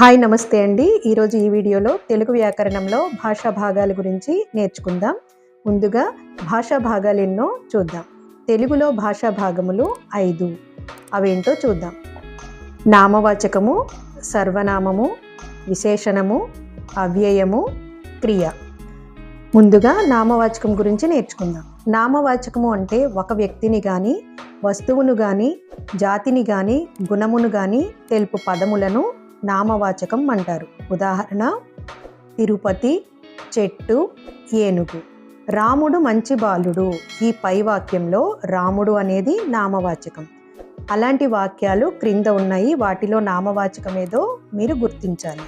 Hi నమస్తే అండి. ఈరోజు ఈ వీడియోలో తెలుగు వ్యాకరణంలో భాషా భాగాల గురించి నేర్చుకుందాం. ముందుగా భాషా భాగాలు ఎన్నో చూద్దాం. తెలుగులో భాషా భాగములు ఐదు. అవేంటో చూద్దాం. నామవాచకము సర్వనామము విశేషణము అవ్యయము క్రియ. ముందుగా నామవాచకం గురించి నేర్చుకుందాం. నామవాచకము అంటే ఒక వ్యక్తిని కానీ వస్తువును కానీ జాతిని కానీ గుణమును కానీ తెలుపు పదములను నామవాచకం అంటారు. ఉదాహరణ తిరుపతి చెట్టు ఏనుగు. రాముడు మంచి బాలుడు. ఈ పై వాక్యంలో రాముడు అనేది నామవాచకం. అలాంటి వాక్యాలు క్రింద ఉన్నాయి. వాటిలో నామవాచకం ఏదో మీరు గుర్తించాలి.